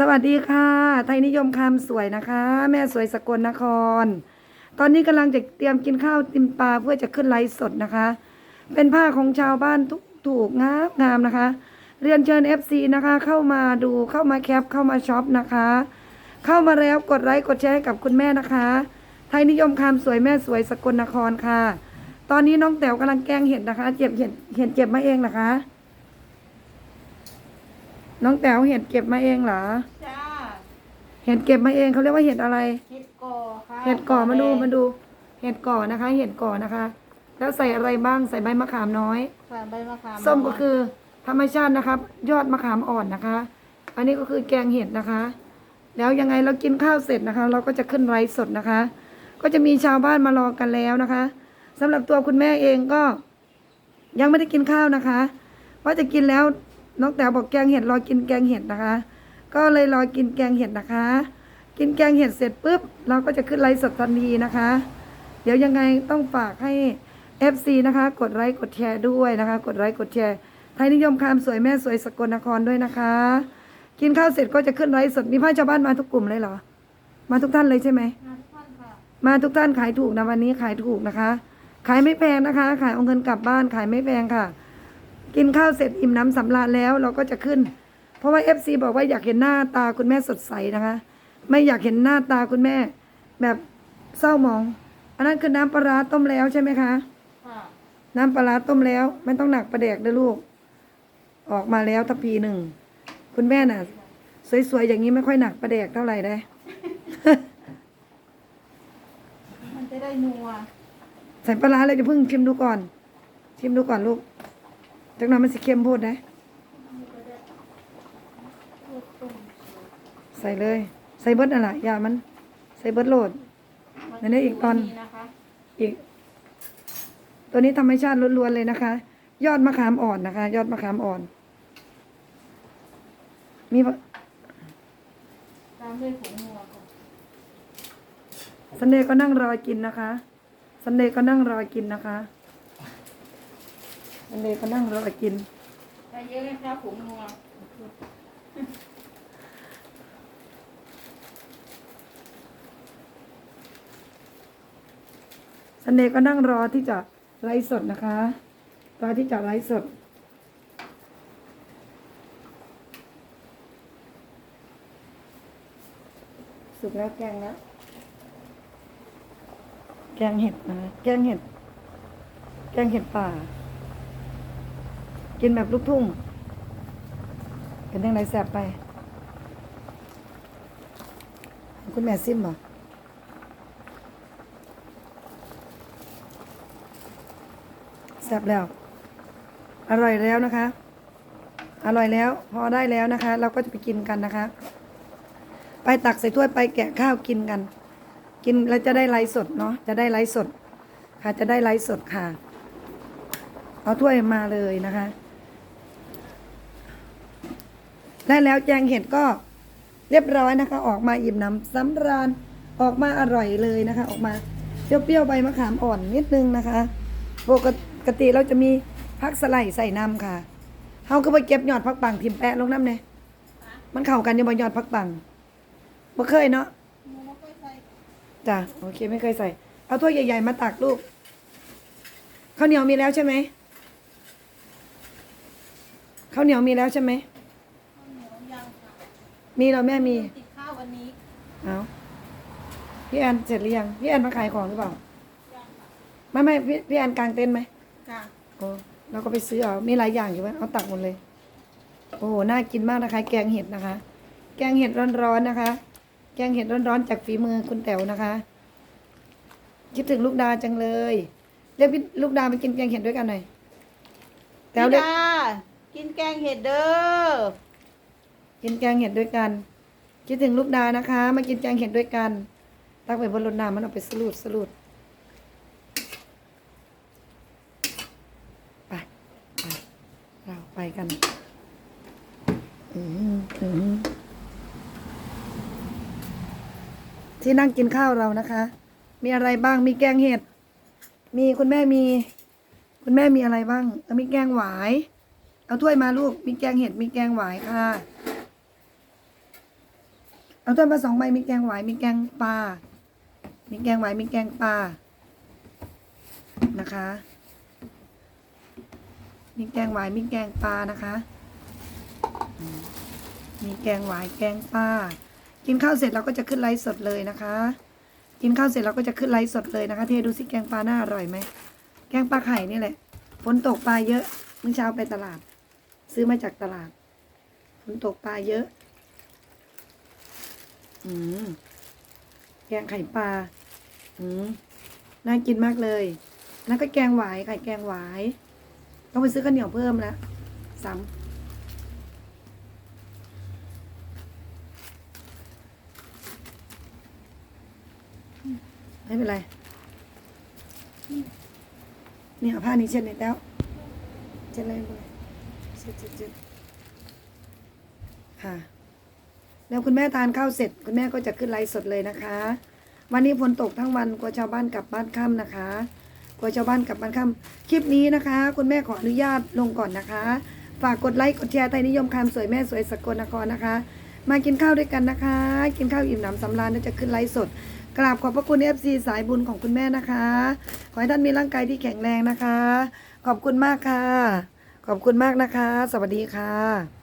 สวัสดีค่ะ ไทยนิยมคำสวยนะคะ แม่สวยสกลนคร ตอนนี้กำลังจะเตรียมกินข้าวติมปลาเพื่อจะขึ้นไลฟ์สดนะคะ เป็นผ้าของชาวบ้านทุกถูกงามงามนะคะ เรียนเชิญ FC นะคะ เข้ามาดูเข้ามาแคปเข้ามาช็อปนะคะ เข้ามาแล้วกดไลค์กดแชร์ให้กับคุณแม่นะคะ ไทยนิยมคำสวยแม่สวยสกลนครค่ะ ตอนนี้น้องแต๋วกำลังแกงเห็ดนะคะเจ็บเห็ดเห็ดเจ็บมาเองนะคะ น้องแต๋วเห็ดเก็บมาเองเหรอ จ้าเห็ดเก็บมาเองเขาเรียกว่าเห็ดอะไร เห็ดก่อค่ะเห็ดก่อมาดูแงมาดู เห็ดก่อนะคะ เห็ดก่อนะคะ แล้วใส่อะไรบ้างใส่ใบมะขามน้อยค่ะใบมะขามส้มก็คือธรรมชาตินะครับ ยอดมะขามอ่อนนะคะ อันนี้ก็คือแกงเห็ดนะคะ แล้วยังไงเรากินข้าวเสร็จนะคะ เราก็จะขึ้นไลฟ์สดนะคะ ก็จะมีชาวบ้านมารอกันแล้วนะคะสำหรับตัวคุณแม่เองก็ ยังไม่ได้กินข้าวนะคะว่าจะกินแล้ว น้องแต๋วบอกแกงเห็ดรอกินแกงเห็ดนะคะ ก็เลยรอกินแกงเห็ดนะคะ กินแกงเห็ดเสร็จปุ๊บเราก็จะขึ้นไลฟ์สดทันทีนะคะ เดี๋ยวยังไงต้องฝากให้ FC นะคะ กดไลค์กดแชร์ด้วยนะคะ กดไลค์กดแชร์ไทยนิยมคำสวยแม่สวยสกลนครด้วยนะคะ กินข้าวเสร็จก็จะขึ้นไลฟ์สดมีพ่อชาวบ้านมาทุกกลุ่มเลยเหรอ มาทุกท่านเลยใช่ไหมงานท่านค่ะมาทุกท่านขายถูกนะวันนี้ขายถูกนะคะ ขายไม่แพงนะคะ ขายเอาเงินกลับบ้านขายไม่แพงค่ะ กินข้าวเสร็จอิ่มน้ำสำราญแล้วเราก็จะขึ้น เพราะว่า FC บอกว่าอยากเห็นหน้าตาคุณแม่สดใสนะคะ ไม่อยากเห็นหน้าตาคุณแม่ แบบเศร้าหมอง อันนั้นคือน้ำปลาร้าต้มแล้วใช่ไหมคะค่ะน้ำปลาร้าต้มแล้ว ไม่ต้องหนักประเดกเด้อลูก ออกมาแล้วทัพพีหนึ่ง คุณแม่น่ะ สวยๆอย่างนี้ไม่ค่อยหนักประเดกเท่าไหร่ได้ มันจะได้นัวใส่ปลาร้าเลยจะเพิ่งชิมดูก่อน ชิมดูก่อนลูก จากนั้นมันสิเค็มโพูดนะใส่เลย ใส่เบิดนั่นแหละอย่ามัน ใส่เบิดโหลดอันนี้อีกตอนนะคะอีก ตัวนี้ธรรมชาติล้วนๆเลยนะคะ ยอดมะขามอ่อนนะคะ ยอดมะขามอ่อน มีปะตามด้วยผงนัวค่ะซันเดย์ก็นั่งรอกินนะคะซันเดย์ก็นั่งรอกินนะคะ ซันเดย์ก็นั่งรอกินใส่เยอะนะคะผงนัวซันเดย์ก็นั่งรอที่จะไลฟ์สดนะคะ รอที่จะไลฟ์สดสุกแล้วแกงแล้ว แกงเห็ดนะแกงเห็ด แกงเห็ดป่า กินแบบลูกทุ่ง เป็นยังไงแซบไป คุณแม่ซิมบ่แซ่บแล้ว อร่อยแล้วนะคะ อร่อยแล้ว พอได้แล้วนะคะ เราก็จะไปกินกันนะคะ ไปตักใส่ถ้วยไปแกะข้าวกินกัน กินแล้วจะได้ไลฟ์สดเนาะจะได้ไลฟ์สด ค่ะจะได้ไลฟ์สดค่ะ เอาถ้วยมาเลยนะคะ ได้แล้วแจงเห็ดก็เรียบร้อยนะคะ ออกมาอิ่มน้ำสำราญออกมาอร่อยเลยนะคะ ออกมาเปรี้ยวๆใบมะขามอ่อนนิดนึงนะคะปกติเราจะมีพักสไลด์ใส่น้ำค่ะเฮาก็ไปเก็บยอดพักปังทิมแปะลงน้ำเนี่ยมันเข้ากันอยังบ่ยอดพักปังบ่เคยเนาะหมูก็ใส่จ้ะโอเคไม่เคยใส่ เอาถ้วยใหญ่ๆมาตักลูกข้าวเหนียวมีแล้วใช่ไหมข้าวเหนียวมีแล้วใช่ไหม ข้าวเหนียวยังค่ะ มีเราแม่มีติดข้าววันนี้เอาพี่แอนเสร็จหรือยังพี่แอนมาขายของหรือเปล่ายังค่ะไม่ไม่พี่พี่แอนกางเต็นท์ไหมจ้ะโอ้เราก็ไปซื้อเอามีหลายอย่างอยู่ไหมเอาตักหมดเลย โอ้โหน่ากินมากนะคะ แกงเห็ดนะคะ แกงเห็ดร้อนๆนะคะ แกงเห็ดร้อนๆจากฝีมือคุณแต๋วนะคะคิดถึงลูกดาจังเลยเรียกพี่ลูกดามากินแกงเห็ดด้วยกันหน่อยแต๋วพี่เรียก ดากินแกงเห็ดเด้อ กินแกงเห็ดด้วยกัน คิดถึงลูกดานะคะ มากินแกงเห็ดด้วยกัน ตักไปบนรถน้ำมันเอาไปสลูดสลูดไปไปเราไปกันที่นั่งกินข้าวเรานะคะ มีอะไรบ้างมีแกงเห็ด มีคุณแม่มี คุณแม่มีอะไรบ้างมีแกงหวาย เอาถ้วยมาลูก มีแกงเห็ดมีแกงหวายค่ะ เอาต้นมาสองใบมีแกงหวายมีแกงปลา มีแกงหวายมีแกงปลา นะคะ มีแกงหวายมีแกงปลานะคะมมีแกงหวายแกงปลา กินข้าวเสร็จเราก็จะขึ้นไลฟ์สดเลยนะคะ กินข้าวเสร็จเราก็จะขึ้นไลฟ์สดเลยนะคะ เทดูสิแกงปลาน่าอร่อยไหม แกงปลาไข่นี่แหละ ฝนตกปลาเยอะ เมื่อเช้าไปตลาด ซื้อมาจากตลาด ฝนตกปลาเยอะ อืมแกงไข่ปลา อืมน่ากินมากเลยนั่นก็แกงหวายไข่แกงหวาย ต้องไปซื้อข้าวเหนียวเพิ่มแล้วซ้ำไม่เป็นไร เนี่เอาผ้านี้เช็ดเน็ตแล้ว เช็ดเลยเลยเช็ดเช็ดเช็ดค่ะ แล้วคุณแม่ทานข้าวเสร็จ คุณแม่ก็จะขึ้นไลฟ์สดเลยนะคะ วันนี้ฝนตกทั้งวันกลัวชาวบ้านกลับบ้านค่ำนะคะกลัวชาวบ้านกลับบ้านค่ำคลิปนี้นะคะ คุณแม่ขออนุญาตลงก่อนนะคะ ฝากกดไลค์กดแชร์ไทยนิยมคำสวยแม่สวยสกลนครนะคะ มากินข้าวด้วยกันนะคะ กินข้าวอิ่มหนำสำราญแล้วจะขึ้นไลฟ์สด กราบขอบพระคุณ FC สายบุญของคุณแม่นะคะ ขอให้ท่านมีร่างกายที่แข็งแรงนะคะ ขอบคุณมากค่ะ ขอบคุณมากนะคะ สวัสดีค่ะ